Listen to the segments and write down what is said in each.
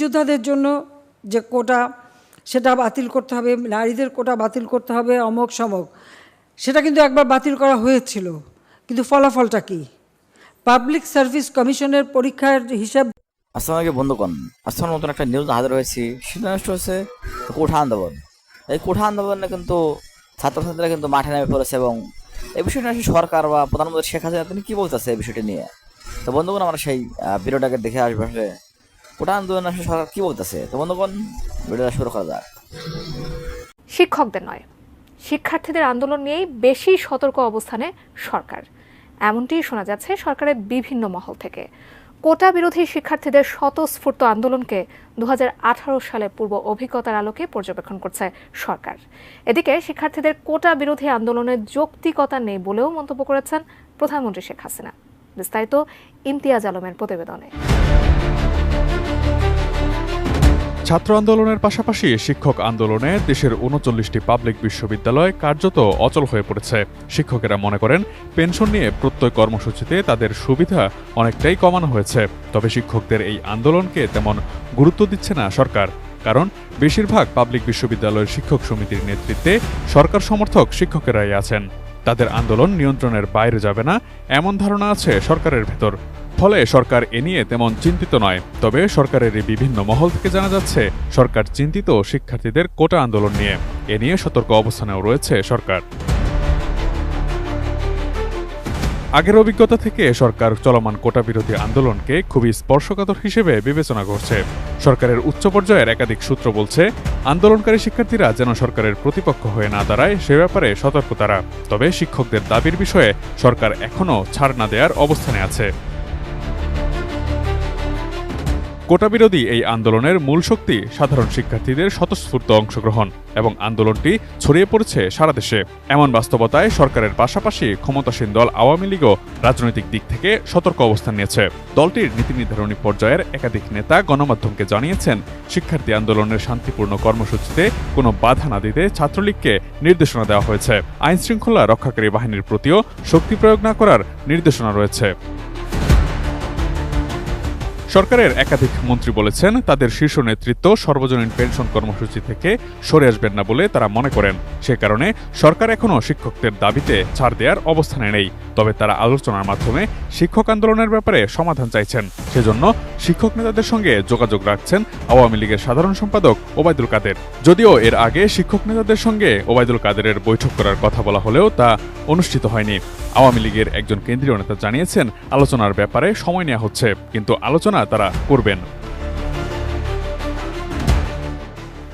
যোদ্ধাদের জন্য যে কোটা, সেটা বাতিল করতে হবে, নারীদের কোটা বাতিল করতে হবে, অমক সমক। সেটা কিন্তু একবার বাতিল করা হয়েছিল। কিন্তু ফলাফলটা কি? পাবলিক সার্ভিস কমিশনের পরীক্ষার হিসাব আসসালামু আলাইকুম বন্ধুগণ আমার নতুন একটা নিউজ হাজির হয়েছি সিদ্ধান্ত হচ্ছে কোঠা আন্দোলন। এই কোঠা আন্দোলনে কিন্তু ছাত্রছাত্রীরা কিন্তু মাঠে নেমে পড়েছে এবং এই বিষয়টা আসলে সরকার বা প্রধানমন্ত্রী শেখ হাসিনা, তিনি কী বলতেছে এই বিষয়টি নিয়ে? তো বন্ধুগণ, আমরা সেই ভিডিওটাকে দেখে আসবে আসলে। কোঠা আন্দোলন আসলে সরকার কি বলতেছে? তো বন্ধুগণ, ভিডিওটা শুরু করা যাক। শিক্ষকদের নয়, শিক্ষার্থীদের আন্দোলন নিয়েই বেশি সতর্ক অবস্থানে সরকার। এমনটিই শোনা যাচ্ছে সরকারের বিভিন্ন মহল থেকে। কোটা বিরোধী শিক্ষার্থীদের স্বতঃস্ফূর্ত আন্দোলনকে দু সালের পূর্ব অভিজ্ঞতার আলোকে পর্যবেক্ষণ করছে সরকার। এদিকে শিক্ষার্থীদের কোটা বিরোধী আন্দোলনের যৌক্তিকতা নেই বলেও মন্তব্য করেছেন প্রধানমন্ত্রী শেখ হাসিনা। বিস্তারিত ইমতিয়াজ আলমের প্রতিবেদনে। ছাত্র আন্দোলনের পাশাপাশি শিক্ষক আন্দোলনে দেশের উনচল্লিশটি পাবলিক বিশ্ববিদ্যালয় কার্যত অচল হয়ে পড়েছে। শিক্ষকেরা মনে করেন, পেনশন নিয়ে প্রত্যয় কর্মসূচিতে তাদের সুবিধা অনেকটাই কমানো হয়েছে। তবে শিক্ষকদের এই আন্দোলনকে তেমন গুরুত্ব দিচ্ছে না সরকার। কারণ, বেশিরভাগ পাবলিক বিশ্ববিদ্যালয়ের শিক্ষক সমিতির নেতৃত্বে সরকার সমর্থক শিক্ষকেরাই আছেন। তাদের আন্দোলন নিয়ন্ত্রণের বাইরে যাবে না, এমন ধারণা আছে সরকারের ভেতর। ফলে সরকার এ নিয়ে তেমন চিন্তিত নয়। তবে সরকারের বিভিন্ন মহল থেকে জানা যাচ্ছে, সরকার চিন্তিত শিক্ষার্থীদের কোটা আন্দোলন নিয়ে। এ নিয়ে সতর্ক অবস্থানেও রয়েছে সরকার। আগের অভিজ্ঞতা থেকে সরকার চলমান কোটা বিরোধী আন্দোলনকে খুবই স্পর্শকাতর হিসেবে বিবেচনা করছে। সরকারের উচ্চ পর্যায়ের একাধিক সূত্র বলছে, আন্দোলনকারী শিক্ষার্থীরা যেন সরকারের প্রতিপক্ষ হয়ে না দাঁড়ায়, সে ব্যাপারে সতর্ক তারা। তবে শিক্ষকদের দাবির বিষয়ে সরকার এখনও ছাড় না দেওয়ার অবস্থানে আছে। কোটা বিরোধী এই আন্দোলনের মূল শক্তি সাধারণ শিক্ষার্থীদের স্বতঃস্ফূর্ত অংশগ্রহণ এবং আন্দোলনটি ছড়িয়ে পড়েছে সারা দেশে। এমন বাস্তবতায় সরকারের পাশাপাশি ক্ষমতাসীন দল আওয়ামী লীগও রাজনৈতিক দিক থেকে সতর্ক অবস্থান নিয়েছে। দলটির নীতি নির্ধারণী পর্যায়ের একাধিক নেতা গণমাধ্যমকে জানিয়েছেন, শিক্ষার্থী আন্দোলনের শান্তিপূর্ণ কর্মসূচিতে কোনো বাধা না দিতে ছাত্রলীগকে নির্দেশনা দেওয়া হয়েছে। আইন শৃঙ্খলা রক্ষাকারী বাহিনীর প্রতিও শক্তি প্রয়োগ না করার নির্দেশনা রয়েছে। সরকারের একাধিক মন্ত্রী বলেছেন, তাদের শীর্ষ নেতৃত্ব সর্বজনীন পেনশন কর্মসূচি থেকে সরে আসবেন না বলে তারা মনে করেন। সে কারণে সরকার এখনও শিক্ষকদের দাবিতে ছাড় দেওয়ার অবস্থানে নেই। তবে তারা আলোচনার মাধ্যমে শিক্ষক আন্দোলনের ব্যাপারে সমাধান চাইছেন। সেজন্য শিক্ষক নেতাদের সঙ্গে যোগাযোগ রাখছেন আওয়ামী লীগের সাধারণ সম্পাদক ওবায়দুল কাদের। যদিও এর আগে শিক্ষক নেতাদের সঙ্গে ওবায়দুল কাদেরের বৈঠক করার কথা বলা হলেও তা অনুষ্ঠিত হয়নি। আওয়ামী লীগের একজন কেন্দ্রীয় নেতা জানিয়েছেন, আলোচনার ব্যাপারে সময় নেওয়া হচ্ছে। কিন্তু আলোচনা তারা করবেন।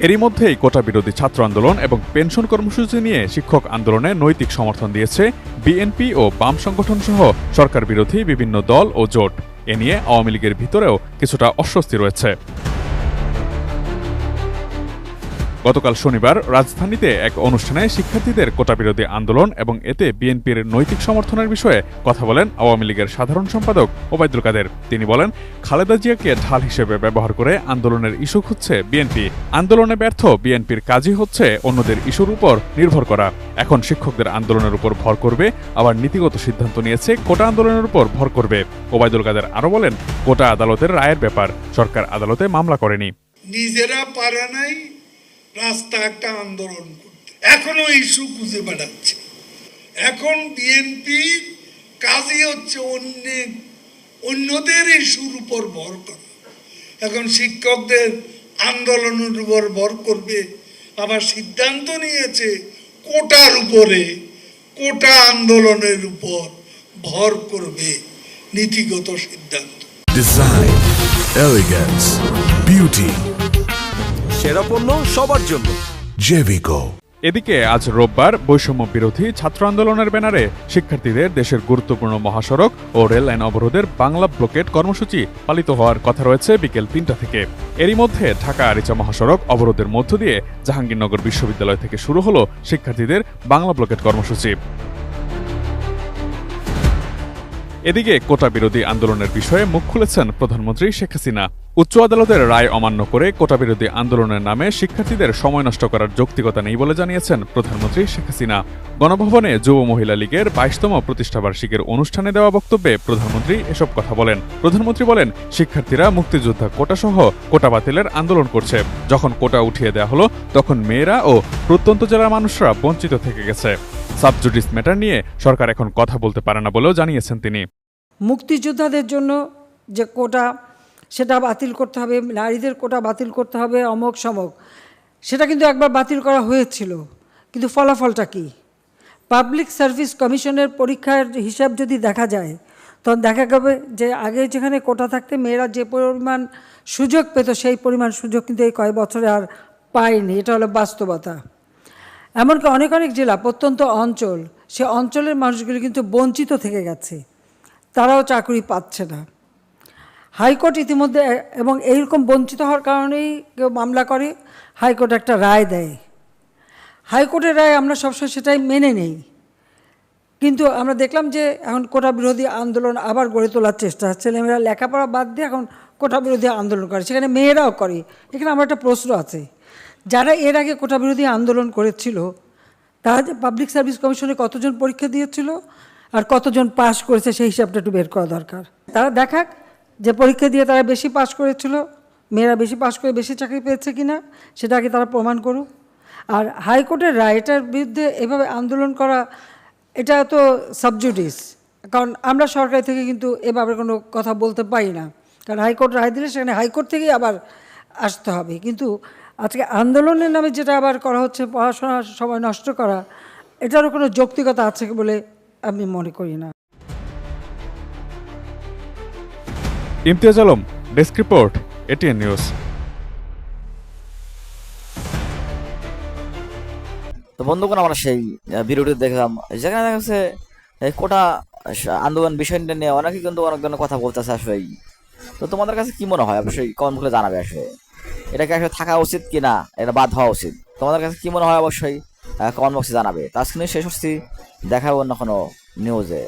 এরই মধ্যেই কোটা বিরোধী ছাত্র আন্দোলন এবং পেনশন কর্মসূচি নিয়ে শিক্ষক আন্দোলনে নৈতিক সমর্থন দিয়েছে বিএনপি ও বাম সংগঠন সহ সরকার বিরোধী বিভিন্ন দল ও জোট। এ নিয়ে আওয়ামী লীগের ভিতরেও কিছুটা অস্বস্তি রয়েছে। গতকাল শনিবার রাজধানীতে এক অনুষ্ঠানে শিক্ষার্থীদের কোটা বিরোধী আন্দোলন এবং এতে বিএনপির নৈতিক সমর্থনের বিষয়ে কথা বলেন আওয়ামী লীগের সাধারণ সম্পাদক ওবায়দুল কাদের। তিনি বলেন, খালেদা জিয়াকে ঢাল হিসেবে ব্যবহার করে আন্দোলনের ইস্যু খুঁজছে বিএনপি। আন্দোলনে ব্যর্থ বিএনপির কাজই হচ্ছে অন্যদের ইস্যুর উপর নির্ভর করা। এখন শিক্ষকদের আন্দোলনের উপর ভর করবে, আবার নীতিগত সিদ্ধান্ত নিয়েছে কোটা আন্দোলনের উপর ভর করবে। ওবায়দুল কাদের আরও বলেন, কোটা আদালতের রায়ের ব্যাপার, সরকার আদালতে মামলা করেনি। নিজেরা পারে নাই রাস্তা একটা আন্দোলন করতে। এখনও ইস্যু খুঁজে বেড়াচ্ছে। এখন বিএনপির কাজই হচ্ছে অন্য, অন্যদের ইস্যুর উপর ভর করা। এখন শিক্ষকদের আন্দোলনের উপর ভর করবে। আবার সিদ্ধান্ত নিয়েছে কোটার উপরে, কোটা আন্দোলনের উপর ভর করবে নীতিগত সিদ্ধান্ত। সেরা পণ্য সবার জন্য। Jevico. এদিকে আজ রোববার বৈষম্য বিরোধী ছাত্র আন্দোলনের ব্যানারে শিক্ষার্থীদের দেশের গুরুত্বপূর্ণ মহাসড়ক ও রেল লাইন অবরোধের বাংলা ব্লকেট কর্মসূচি পালিত হওয়ার কথা রয়েছে বিকেল তিনটা থেকে। এরই মধ্যে ঢাকা আরিচা মহাসড়ক অবরোধের মধ্য দিয়ে জাহাঙ্গীরনগর বিশ্ববিদ্যালয় থেকে শুরু হলো শিক্ষার্থীদের বাংলা ব্লকেট কর্মসূচি। এদিকে কোটা বিরোধী আন্দোলনের বিষয়ে মুখ খুলেছেন প্রধানমন্ত্রী শেখ হাসিনা। উচ্চ আদালতের রায় অমান্য করে কোটা বিরোধী আন্দোলনের নামে শিক্ষার্থীদের সময় নষ্ট করার যৌক্তিকতা নেই বলে জানিয়েছেন প্রধানমন্ত্রী শেখ হাসিনা। গণভবনে যুব মহিলা লীগের বাইশতম প্রতিষ্ঠাবার্ষিকীর অনুষ্ঠানে দেওয়া বক্তব্যে প্রধানমন্ত্রী এসব কথা বলেন। প্রধানমন্ত্রী বলেন, শিক্ষার্থীরা মুক্তিযোদ্ধা কোটা সহ কোটা বাতিলের আন্দোলন করছে। যখন কোটা উঠিয়ে দেওয়া হলো, তখন মেয়েরা ও প্রত্যন্ত জেলার মানুষরা বঞ্চিত থেকে গেছে। সাবজুডিস ম্যাটার নিয়ে সরকার এখন কথা বলতে পারে না বলেও জানিয়েছেন তিনি। মুক্তিযোদ্ধাদের জন্য যে কোটা সেটা বাতিল করতে হবে, নারীদের কোটা বাতিল করতে হবে, অমক সমক। সেটা কিন্তু একবার বাতিল করা হয়েছিল, কিন্তু ফলাফলটা কি? পাবলিক সার্ভিস কমিশনের পরীক্ষার হিসাব যদি দেখা যায়, তখন দেখা যাবে যে আগে যেখানে কোটা থাকতে মেয়েরা যে পরিমাণ সুযোগ পেত, সেই পরিমাণ সুযোগ কিন্তু এই কয়েক বছরে আর পায়নি। এটা হলো বাস্তবতা। এমনকি অনেক অনেক জেলা, প্রত্যন্ত অঞ্চল, সে অঞ্চলের মানুষগুলি কিন্তু বঞ্চিত থেকে গেছে। তারাও চাকরি পাচ্ছে না। হাইকোর্ট ইতিমধ্যে, এবং এইরকম বঞ্চিত হওয়ার কারণেই কেউ মামলা করে, হাইকোর্ট একটা রায় দেয়। হাইকোর্টের রায় আমরা সবসময় সেটাই মেনে নেই। কিন্তু আমরা দেখলাম যে এখন কোটা বিরোধী আন্দোলন আবার গড়ে তোলার চেষ্টা ছেলেমেয়েরা লেখাপড়া বাদ দিয়ে এখন কোটা বিরোধী আন্দোলন করে। সেখানে মেয়েরাও করে। এখানে আমার একটা প্রশ্ন আছে। যারা এর আগে কোটা বিরোধী আন্দোলন করেছিল, তারা যে পাবলিক সার্ভিস কমিশনে কতজন পরীক্ষা দিয়েছিল আর কতজন পাশ করেছে সেই হিসাবটা একটু বের করা দরকার। তারা দেখাক যে পরীক্ষা দিয়ে তারা বেশি পাশ করেছিল, মেয়েরা বেশি পাশ করে বেশি চাকরি পেয়েছে কিনা সেটা আগে তারা প্রমাণ করুক। আর হাইকোর্টের রায়টার বিরুদ্ধে এভাবে আন্দোলন করা, এটা তো সাবজুডিস। কারণ আমরা সরকার থেকে কিন্তু এভাবে কোনো কথা বলতে পারি না। কারণ হাইকোর্ট রায় দিলে সেখানে হাইকোর্ট থেকেই আবার আসতে হবে। কিন্তু আজকে আন্দোলনের নামে যেটা আবার করা হচ্ছে পড়াশোনার সময় নষ্ট করা, এটারও কোনো যৌক্তিকতা আছে বলে আমি মনে করি না। Imtiaz Alam, desk report, ATN news. তো বন্ধুগণ, আমরা সেই ভিডিওটি দেখলাম। যেখানে দেখা যাচ্ছে কোটা আন্দোলন বিষয়টা নিয়ে অনেকে কিন্তু অনেক ধরনের কথা বলতেছে আসলে তো তোমাদের কাছে কি মনে হয়? অবশ্যই কমেন্ট করে জানাবে আসলে। এটাকে আসলে থাকা উচিত কি না এটা বাদ হওয়া উচিত। তোমাদের কাছে কি মনে হয় অবশ্যই কমেন্ট বক্সে জানাবে। তো আজকে শেষ হচ্ছি দেখাবো অন্য কোনো নিউজে